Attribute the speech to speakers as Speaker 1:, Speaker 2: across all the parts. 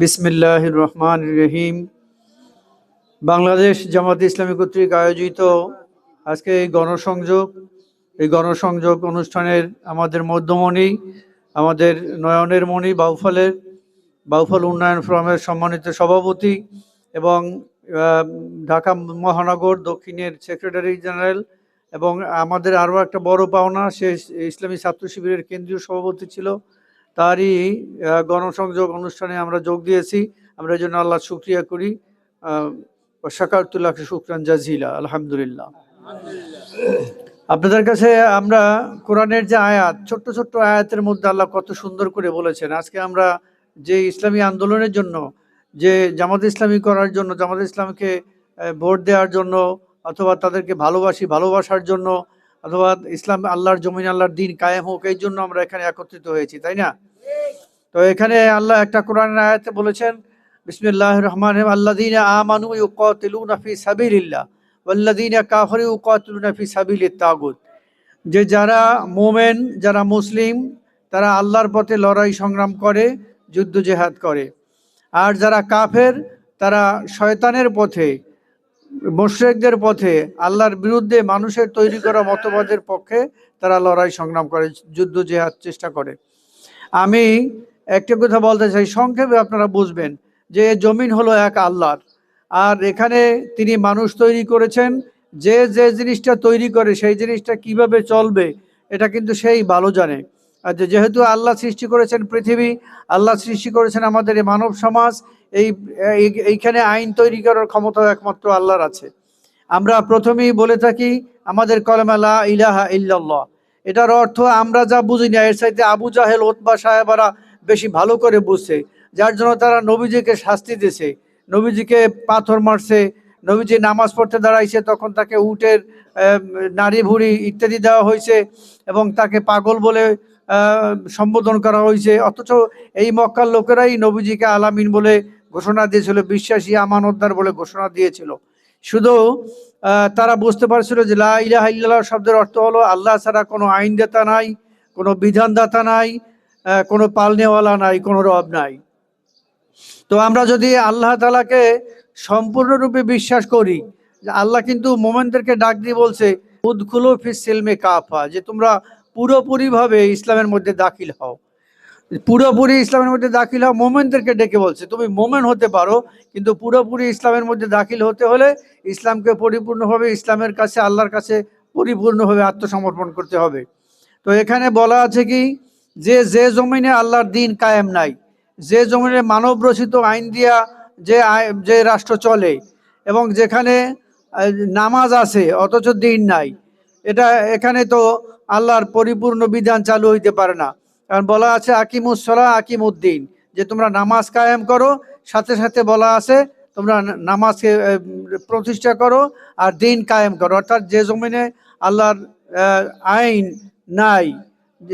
Speaker 1: বিসমিল্লাহ রহমান রহিম। বাংলাদেশ জামাত ইসলামী কর্তৃক আয়োজিত আজকে এই গণসংযোগ এই গণসংযোগ অনুষ্ঠানের আমাদের মধ্যমণি, আমাদের নয়নের মণি বাউফলের, বাউফল উন্নয়ন ফোরামের সম্মানিত সভাপতি এবং ঢাকা মহানগর দক্ষিণের সেক্রেটারি জেনারেল এবং আমাদের আরও একটা বড় পাওনা, সে ইসলামী ছাত্র শিবিরের কেন্দ্রীয় সভাপতি ছিল তারই গণসংযোগ অনুষ্ঠানে আমরা যোগ দিয়েছি। আমরা এই জন্য আল্লাহ শুক্রিয়া করি। শাকারতুল্লাহ শুক্রান জাজিলা, আলহামদুলিল্লাহ। আপনাদের কাছে আমরা কোরআনের যে আয়াত, ছোট্ট ছোট্ট আয়াতের মধ্যে আল্লাহ কত সুন্দর করে বলেছেন। আজকে আমরা যে ইসলামী আন্দোলনের জন্য, যে জামাত ইসলামী করার জন্য, জামাত ইসলামকে ভোট দেওয়ার জন্য, অথবা তাদেরকে ভালোবাসি, ভালোবাসার জন্য অথবা ইসলাম আল্লাহর জমিন, আল্লাহর দিন কায়েম হোক, এই জন্য আমরা এখানে একত্রিত হয়েছি, তাই না? তো এখানে আল্লাহ একটা কোরআন আয়াতে বলেছেন বিসমিল্লাহ রহমান আল্লাদিন আমানু ইউকাতিলুনা ফি সাবিলিল্লাহ ওয়াল্লাদিন কাফারু ইউকাতিলুনা ফি সাবিলিত তাগুত। যে যারা মোমেন, যারা মুসলিম, তারা আল্লাহর পথে লড়াই সংগ্রাম করে, যুদ্ধ জেহাদ করে। আর যারা কাফের, তারা শয়তানের পথে মোশরেকদের পথে আল্লাহর বিরুদ্ধে মানুষের তৈরি করা মতবাদের পক্ষে তারা লড়াই সংগ্রাম করে, যুদ্ধ জেহাদ চেষ্টা করে। আমি একটা কথা বলতে চাই, সংক্ষেপে আপনারা বুঝবেন যে জমিন হলো এক আল্লাহর। আর এখানে তিনি মানুষ তৈরি করেছেন, যে যে জিনিসটা তৈরি করে সেই জিনিসটা কীভাবে চলবে, এটা কিন্তু সেই ভালো জানে। আর যেহেতু আল্লাহ সৃষ্টি করেছেন পৃথিবী, আল্লাহ সৃষ্টি করেছেন আমাদের এই মানব সমাজ এই, এই- এইখানে আইন তৈরি করার ক্ষমতা একমাত্র আল্লাহর আছে। আমরা প্রথমেই বলে থাকি, আমাদের কলেমা লা ইলাহা ইল্লাল্লাহ। এটার অর্থ আমরা যা বুঝি না, এর সাথে আবু জাহেল ওতবা সাহেবারা বেশি ভালো করে বুঝছে। যার জন্য তারা নবীজিকে শাস্তি দিয়েছে নবীজিকে পাথর মারছে, নবীজি নামাজ পড়তে দাঁড়াইছে, তখন তাকে উটের নারী ভুড়ি ইত্যাদি দেওয়া হয়েছে এবং তাকে পাগল বলে সম্বোধন করা হয়েছে। অথচ এই মক্কার লোকেরাই নবীজিকে আলামিন বলে ঘোষণা দিয়েছিল, বিশ্বাসী আমানতদার বলে ঘোষণা দিয়েছিল। শুধু তারা বুঝতে পারছিল যে লা ইলাহা শব্দের অর্থ হলো আল্লাহ ছাড়া কোনো আইনদাতা নাই, কোনো বিধানদাতা নাই কোনো পালনেওয়ালা নাই, কোনো রব নাই। তো আমরা যদি আল্লাহ তালাকে সম্পূর্ণরূপে বিশ্বাস করি আল্লাহ কিন্তু মোমেনদেরকে ডাক দিয়ে বলছে, উদ্খুলো ফিস কাফা, যে তোমরা পুরোপুরিভাবে ইসলামের মধ্যে দাখিল হও। পুরোপুরি ইসলামের মধ্যে দাখিল হওয়া মোমেনদেরকে ডেকে বলছে। তুমি মোমেন হতে পারো, কিন্তু পুরোপুরি ইসলামের মধ্যে দাখিল হতে হলে ইসলামকে পরিপূর্ণভাবে ইসলামের কাছে, আল্লাহর কাছে পরিপূর্ণভাবে আত্মসমর্পণ করতে হবে। তো এখানে বলা আছে কি, যে যে জমিনে আল্লাহর দিন কায়েম নাই, যে জমিনে মানব রচিত আইন দিয়া যে যে রাষ্ট্র চলে, এবং যেখানে নামাজ আছে, অথচ দিন নাই, এটা, এখানে তো আল্লাহর পরিপূর্ণ বিধান চালু হইতে পারে না। কারণ বলা আছে আকিমুসলা আকিমুদ্দিন, যে তোমরা নামাজ কায়েম করো, সাথে সাথে বলা আছে তোমরা নামাজকে প্রতিষ্ঠা করো আর দিন কায়েম করো অর্থাৎ যে জমিনে আল্লাহর আইন নাই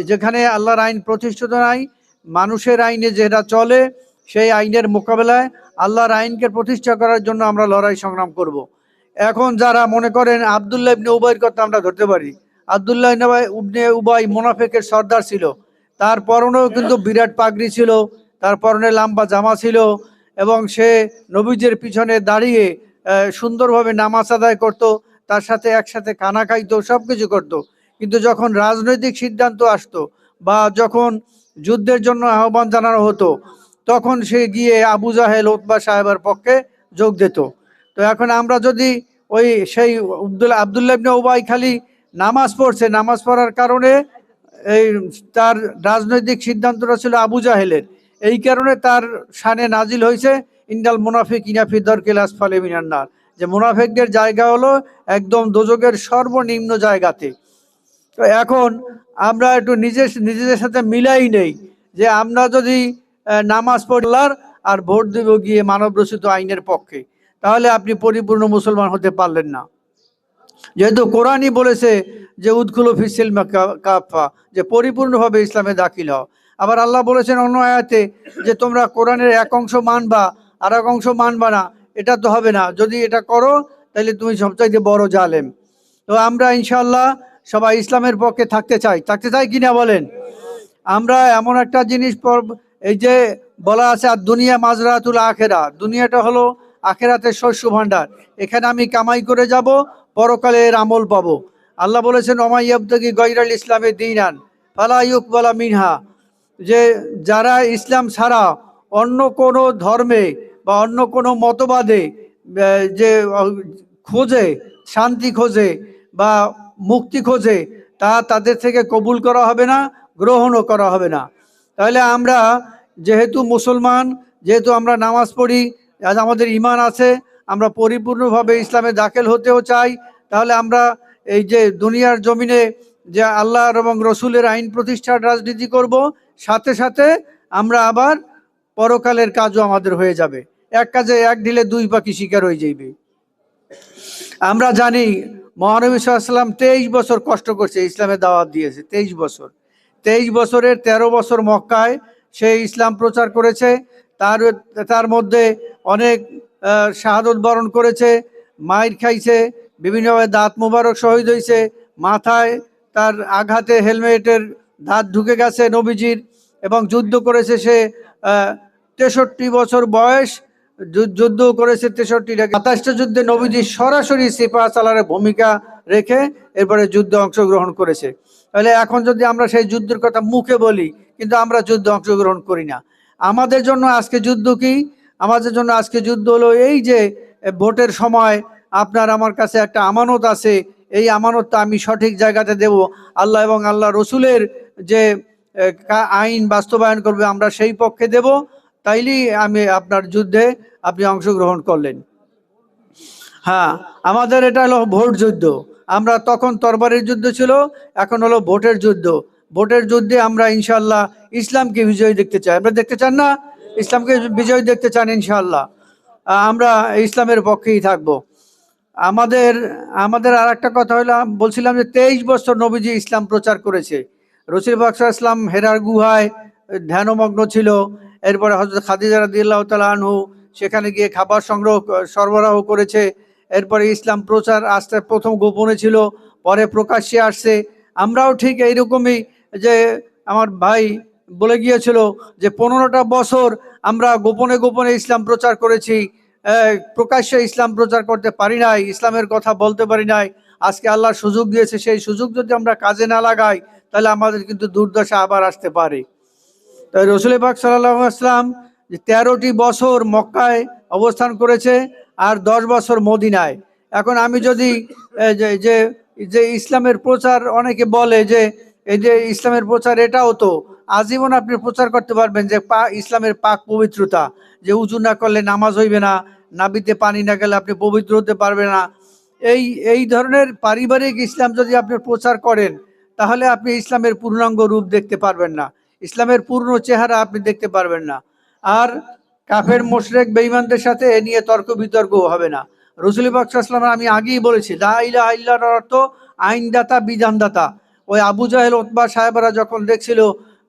Speaker 1: যেখানে আল্লাহর আইন প্রতিষ্ঠিত নাই, মানুষের আইনে যেটা চলে, সেই আইনের মোকাবেলায় আল্লাহর আইনকে প্রতিষ্ঠা করার জন্য আমরা লড়াই সংগ্রাম করব। এখন যারা মনে করেন আবদুল্লাহ ইবনে উবাইয়ের কথা আমরা ধরতে পারি, আবদুল্লাহ ইবনে উবাই মোনাফেকের সর্দার ছিল তার পরনেও কিন্তু বিরাট পাগড়ি ছিল, তার পরনে লম্বা জামা ছিল এবং সে নবীজের পিছনে দাঁড়িয়ে সুন্দরভাবে নামাজ আদায় করত, তার সাথে একসাথে খানা খাইতো সব কিছু করতো। কিন্তু যখন রাজনৈতিক সিদ্ধান্ত আসতো বা যখন যুদ্ধের জন্য আহ্বান জানানো হতো, তখন সে গিয়ে আবু জাহেল ওতবা সাহেবের পক্ষে যোগ দিত। তো এখন আমরা যদি ওই সেই আব্দুল্লাহ আবদুল্লাহ উবাই খালি নামাজ পড়ছে, নামাজ পড়ার কারণে এই তার রাজনৈতিক সিদ্ধান্তটা ছিল আবু জাহেলের। এই কারণে তার শানে নাজিল হয়েছে ইন্দাল মুনাফিক ইনাফি দরকেল আসফালে মিনান্নার যে মুনাফিকদের জায়গা হলো একদম দোজকের সর্বনিম্ন জায়গাতে। তো এখন আমরা একটু নিজের, নিজেদের সাথে মিলাই নেই যে আমরা যদি নামাজ পড়লার আর ভোট দেব গিয়ে মানব রচিত আইনের পক্ষে। তাহলে আপনি পরিপূর্ণ মুসলমান হতে পারলেন না। যেহেতু কোরআনই বলেছে যে উদ্কুল ফিসিল কাফা যে পরিপূর্ণভাবে ইসলামে দাখিল হও। আবার আল্লাহ বলেছেন অন্য আয়াতে যে, তোমরা কোরআনের এক অংশ মানবা, আর এক অংশ মানবা না, এটা তো হবে না। যদি এটা করো তাহলে তুমি সবচাইতে বড় জালেম। তো আমরা ইনশাল্লাহ সবাই ইসলামের পক্ষে থাকতে চাই। থাকতে চাই কিনা বলেন? আমরা এমন একটা জিনিস এই যে বলা আছে, আর দুনিয়া মাজরাতুল আখেরা। দুনিয়াটা হলো আখেরাতের শস্য ভাণ্ডার। এখানে আমি কামাই করে যাব পরকালে এর আমল পাবো। আল্লাহ বলেছেন ওমাইয়াবতগি গৈরাল ইসলামে দিনান, ফালা ইউকবালা মিনহা। যে যারা ইসলাম ছাড়া অন্য কোনো ধর্মে বা অন্য কোনো মতবাদে যে খোঁজে, শান্তি খোঁজে বা মুক্তি খোঁজে, তা তাদের থেকে কবুল করা হবে না, গ্রহণও করা হবে না। তাহলে আমরা যেহেতু মুসলমান, যেহেতু আমরা নামাজ পড়ি, আজ আমাদের ইমান আছে আমরা পরিপূর্ণভাবে ইসলামে দাখিল হতেও চাই, তাহলে আমরা এই যে দুনিয়ার জমিনে যে আল্লাহ এবং রসুলের আইন প্রতিষ্ঠার রাজনীতি করব, সাথে সাথে আমরা আবার পরকালের কাজও আমাদের হয়ে যাবে। এক কাজে এক ঢিলে দুই পাখি শিকার হয়ে যাইবে। আমরা জানি মহানবী সাল্লাম তেইশ বছর কষ্ট করছে ইসলামের দাওয়াত দিয়েছে, তেইশ বছর। তেইশ বছরের ১৩ বছর মক্কায় সে ইসলাম প্রচার করেছে, তার তার মধ্যে অনেক শাহাদত বরণ করেছে, মাইর খাইছে, বিভিন্নভাবে দাঁত মোবারক শহীদ হয়েছে মাথায় তার আঘাতে হেলমেটের দাঁত ঢুকে গেছে নবীজির এবং যুদ্ধ করেছে সে তেষট্টি বছর বয়স যুদ্ধ করেছে তেষট্টিটা সাতাশটা যুদ্ধে নবীজি সরাসরি সিপা সালারের ভূমিকা রেখে এরপরে যুদ্ধে অংশগ্রহণ করেছে। তাহলে এখন যদি আমরা সেই যুদ্ধের কথা মুখে বলি, কিন্তু আমরা যুদ্ধে অংশগ্রহণ করি না। আমাদের জন্য আজকে যুদ্ধ কি? আমাদের জন্য আজকে যুদ্ধ হলো। এই যে ভোটের সময় আপনার আমার কাছে একটা আমানত আছে। এই আমানতটা আমি সঠিক জায়গাতে দেব। আল্লাহ এবং আল্লাহ রসুলের যে আইন বাস্তবায়ন করবে, আমরা সেই পক্ষে দেব। তাইলেই আমি আপনার যুদ্ধে আপনি অংশগ্রহণ করলেন। হ্যাঁ আমাদের এটা হলো ভোট যুদ্ধ। আমরা তখন তরবারের যুদ্ধ ছিল, এখন হলো ভোটের যুদ্ধ। ভোটের যুদ্ধে আমরা ইনশাল্লাহ ইসলামকে বিজয়ী দেখতে চাই। আমরা দেখতে চান না? ইসলামকে বিজয়ী দেখতে চান ইনশাল্লাহ আমরা ইসলামের পক্ষেই থাকব। আমাদের আমাদের আর একটা কথা হলো, বলছিলাম যে তেইশ বছর নবীজি ইসলাম প্রচার করেছে। রসুল বাক্সা ইসলাম হেরার গুহায় ধ্যানমগ্ন ছিল। এরপরে হজরত খাদিজা রাদিয়াল্লাহু তাআলা আনহু সেখানে গিয়ে খাবার সংগ্রহ, সরবরাহ করেছে। এরপরে ইসলাম প্রচার আস্তে প্রথম গোপনে ছিল, পরে প্রকাশ্যে আসছে। আমরাও ঠিক এইরকমই যে আমার ভাই বলে গিয়েছিল যে পনেরোটা বছর আমরা গোপনে গোপনে ইসলাম প্রচার করেছি প্রকাশ্যে ইসলাম প্রচার করতে পারি নাই, ইসলামের কথা বলতে পারি নাই, আজকে আল্লাহ সুযোগ দিয়েছে, সেই সুযোগ যদি আমরা কাজে না লাগাই, তাহলে আমাদের কিন্তু দুর্দশা আবার আসতে পারে। তাই রসুল পাক সাল্লাহ আসলাম যে তেরোটি বছর মক্কায় অবস্থান করেছে আর দশ বছর মদিনায়। এখন আমি যদি যে- যে যে ইসলামের প্রচার অনেকে বলে যে, এই যে ইসলামের প্রচার এটাও তো আজীবন আপনি প্রচার করতে পারবেন যে পা, ইসলামের পাক পবিত্রতা, যে উঁচু না করলে নামাজ হইবে না, নাবিতে পানি না গেলে আপনি পবিত্র হতে পারবেন না। এই এই ধরনের পারিবারিক ইসলাম যদি আপনি প্রচার করেন, তাহলে আপনি ইসলামের পূর্ণাঙ্গ রূপ দেখতে পারবেন না। ইসলামের পূর্ণ চেহারা আপনি দেখতে পারবেন না। আর কাফের, মোশরেক, বেঈমানদের সাথে এ নিয়ে তর্ক বিতর্ক হবে না। রসুল বাকসাল্লাম আমি আগেই বলেছি, লা ইলাহা ইল্লাহর অর্থ আইনদাতা, বিধানদাতা। ওই আবু জাহেল ওতবা সাহেবরা যখন দেখছিল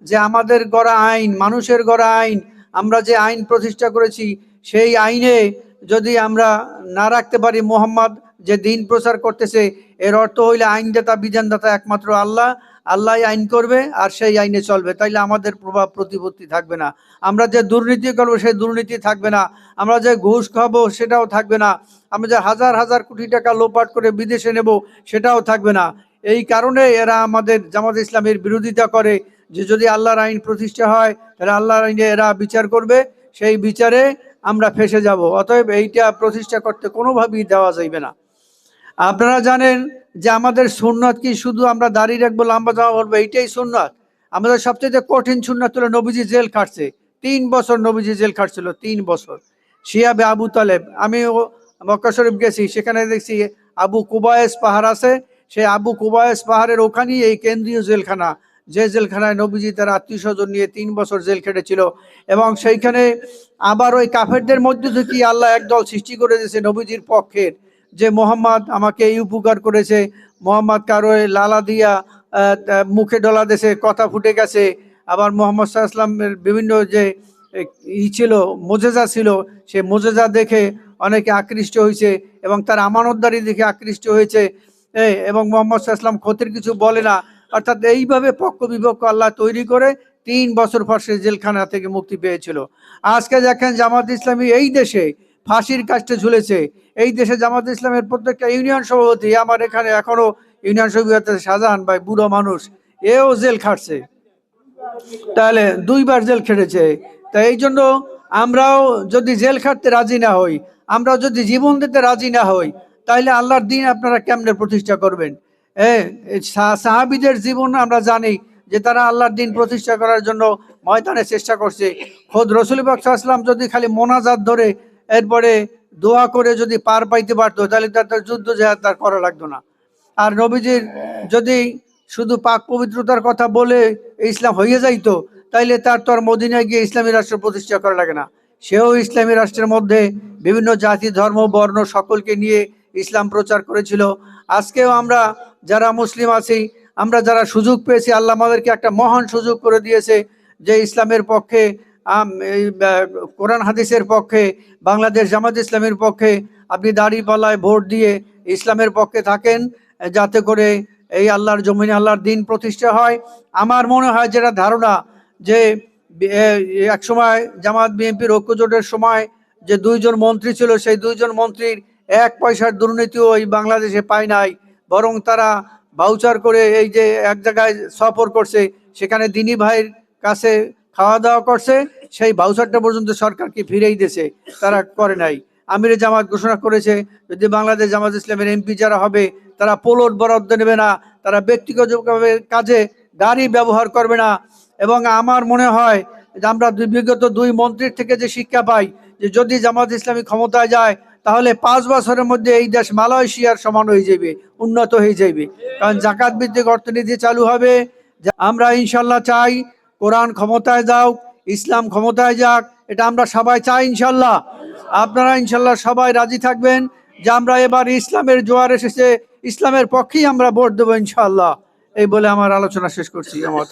Speaker 1: যে আমাদের গড়া আইন, মানুষের গড়া আইন, আমরা যে আইন প্রতিষ্ঠা করেছি, সেই আইনে যদি আমরা না রাখতে পারি মোহাম্মদ যে দিন প্রচার করতেছে, এর অর্থ হইলে আইনদাতা, বিধানদাতা একমাত্র আল্লাহ। আল্লাহ আইন করবে আর সেই আইনে চলবে। তাইলে আমাদের প্রভাব প্রতিপত্তি থাকবে না। আমরা যে দুর্নীতি করব, সেই দুর্নীতি থাকবে না। আমরা যে ঘুষ খাব, সেটাও থাকবে না। আমরা যে হাজার হাজার কোটি টাকা লোপাট করে বিদেশে নেব, সেটাও থাকবে না। এই কারণে এরা আমাদের জামাত ইসলামের বিরোধিতা করে। যে যদি আল্লাহর আইন প্রতিষ্ঠা হয়, তাহলে আল্লাহর আইনে এরা বিচার করবে, সেই বিচারে আমরা ফেসে যাব। অতএব এইটা প্রতিষ্ঠা করতে কোনোভাবেই দেওয়া যাইবে না। আপনারা জানেন যে আমাদের সুন্নত কি? শুধু আমরা দাঁড়িয়ে রাখব, লম্বা জামা বলব, এইটাই সুন্নত। আমাদের সবচেয়ে কঠিন সুন্নত হলো নবীজি জেল খাটছে। তিন বছর নবীজি জেল খাটছিল, তিন বছর। শিয়াবে আবু তালেব, আমি মক্কা শরীফ গেছি, সেখানে দেখছি আবু কুবায়েস পাহাড় আছে। সেই আবু কুবায়েস পাহাড়ের ওখানেই এই কেন্দ্রীয় জেলখানা যে জেলখানায় নবীজি তার আত্মীয় স্বজন নিয়ে তিন বছর জেল খেটেছিল এবং সেইখানে আবার ওই কাফেরদের মধ্যে থেকে আল্লাহ একদল সৃষ্টি করে দিয়েছে নবীজির পক্ষের যে মোহাম্মদ আমাকে এই উপকার করেছে, মোহাম্মদ কারও লালা দিয়া মুখে ডলা দেশে কথা ফুটে গেছে। আবার মোহাম্মদ সাল্লামের বিভিন্ন যে ই ছিল, মোজেজা ছিল, সে মোজেজা দেখে অনেকে আকৃষ্ট হয়েছে এবং তার আমানতদারি দেখে আকৃষ্ট হয়েছে। এবং মোহাম্মদ সাল্লাম ক্ষতির কিছু বলে না। অর্থাৎ এইভাবে পক্ষ বিপক্ষ আল্লাহ তৈরি করে তিন বছর পর সে জেলখানা থেকে মুক্তি পেয়েছিল। আজকে দেখেন জামাত ইসলামী এই দেশে ফাঁসির কাজটা ঝুলেছে। এই দেশে জামাত ইসলামের প্রত্যেকটা ইউনিয়ন সভাপতি, আমার এখানে এখনও ইউনিয়ন সভাপতি শাহজাহান ভাই, বুড়ো মানুষ, এও জেল খাটছে। তাহলে দুইবার জেল খেটেছে। তা এই জন্য আমরাও যদি জেল খাটতে রাজি না হই আমরা যদি জীবন দিতে রাজি না হই, তাহলে আল্লাহর দিন আপনারা কেমনে প্রতিষ্ঠা করবেন? সাহাবিদের জীবন আমরা জানি যে তারা আল্লাহর দিন প্রতিষ্ঠা করার জন্য ময়দানে চেষ্টা করছে। খোদ রসুল বাকসাল্লাম যদি খালি মোনাজাত ধরে এরপরে দোয়া করে যদি পার পাইতে পারতো, তাহলে তার তার যুদ্ধ জেহাদ তার করা লাগতো না। আর নবীজির যদি শুধু পাক পবিত্রতার কথা বলে ইসলাম হয়ে যাইতো, তাইলে তার তো আর মদিনায় গিয়ে ইসলামী রাষ্ট্র প্রতিষ্ঠা করা লাগে না। সেও ইসলামী রাষ্ট্রের মধ্যে বিভিন্ন জাতি, ধর্ম, বর্ণ সকলকে নিয়ে ইসলাম প্রচার করেছিল। আজকেও আমরা যারা মুসলিম আছি, আমরা যারা সুযোগ পেয়েছি, আল্লাহ আমাদেরকে একটা মহান সুযোগ করে দিয়েছে যে ইসলামের পক্ষে কোরআন হাদিসের পক্ষে, বাংলাদেশ জামাত ইসলামের পক্ষে আপনি দাড়িপাল্লায় ভোট দিয়ে ইসলামের পক্ষে থাকেন, যাতে করে এই আল্লাহর জমিনে আল্লাহর দিন প্রতিষ্ঠা হয়। আমার মনে হয় যেটা ধারণা যে এক সময় জামাত বিএনপির ঐক্যজোটের সময় যে দুইজন মন্ত্রী ছিল, সেই দুইজন মন্ত্রীর এক পয়সার দুর্নীতিও এই বাংলাদেশে পায় নাই। বরং তারা বাউচার করে এই যে এক জায়গায় সফর করছে, সেখানে দিনী ভাইয়ের কাছে খাওয়া দাওয়া করছে, সেই বাউচারটা পর্যন্ত সরকারকে ফিরেই দিয়েছে, তারা করে নাই। আমিরে জামাত ঘোষণা করেছে যদি বাংলাদেশ জামাত ইসলামের এমপি যারা হবে, তারা পোলট বরাদ্দ নেবে না, তারা ব্যক্তিগতভাবে কাজে গাড়ি ব্যবহার করবে না। এবং আমার মনে হয় যে আমরা বিগত দুই মন্ত্রীর থেকে যে শিক্ষা পাই, যে যদি জামাত ইসলামী ক্ষমতায় যায় তাহলে পাঁচ বছরের মধ্যে এই দেশ মালয়েশিয়ার সমান হয়ে যাবে, উন্নত হয়ে যাবে। কারণ জাকাত ভিত্তিক অর্থনীতি চালু হবে। আমরা ইনশাল্লাহ চাই, কোরআন ক্ষমতায় যাও, ইসলাম ক্ষমতায় যাক, এটা আমরা সবাই চাই ইনশাল্লাহ। আপনারা ইনশাল্লাহ সবাই রাজি থাকবেন যে আমরা এবার ইসলামের জোয়ার এসেছে, ইসলামের পক্ষেই আমরা ভোট দেবো ইনশাল্লাহ। এই বলে আমার আলোচনা শেষ করছি আমার